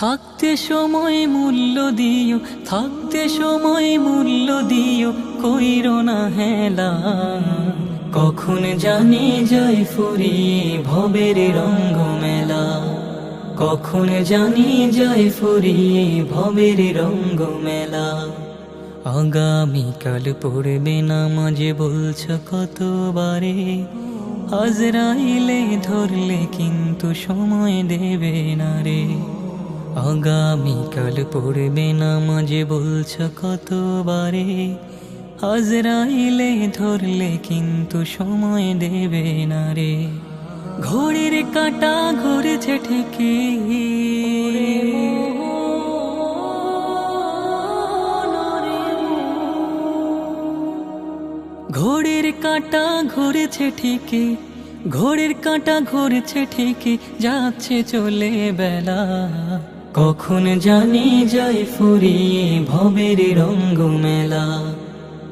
থাকতে সময় মূল্য দিও, থাকতে সময় মূল্য দিও, কইর না হেলা। কখন জানি যাই ফুরিয়ে ভবের রঙ্গ মেলা কখন জানি যাই ফুরিয়ে ভবের রঙ্গ মেলা আগামীকাল পড়বে না মাঝে বলছ কতবারে? আজরাইলে ধরলে কিন্তু সময় দেবে না রে। আগামীকাল পড়বে না মাঝে বলছ কতবারে? আজরাইলে ধরলে কিন্তু সময় দেবে না রে। ঘড়ির কাটা ঘুরেছে ঠিকই। ঘড়ির কাঁটা ঘুরেছে ঠিকই ঘড়ির কাঁটা ঘুরেছে ঠিকই, যাচ্ছে চলে বেলা। কখন জানি যাই ফুরিয়ে ভবের রঙ্গ মেলা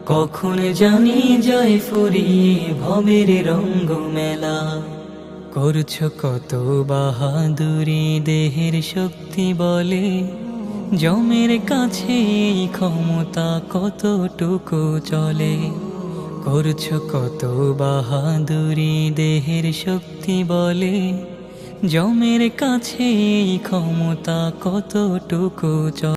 কখন জানি যাই ফুরিয়ে ভবের রঙ্গ মেলা করছ কত বাহাদুরি, দেহের শক্তি বলে। জমের কাছে ক্ষমতা কতটুকু চলে? করছ কত বাহাদুরি, দেহের শক্তি বলে। জমের কাছে ক্ষমতা কতটুকু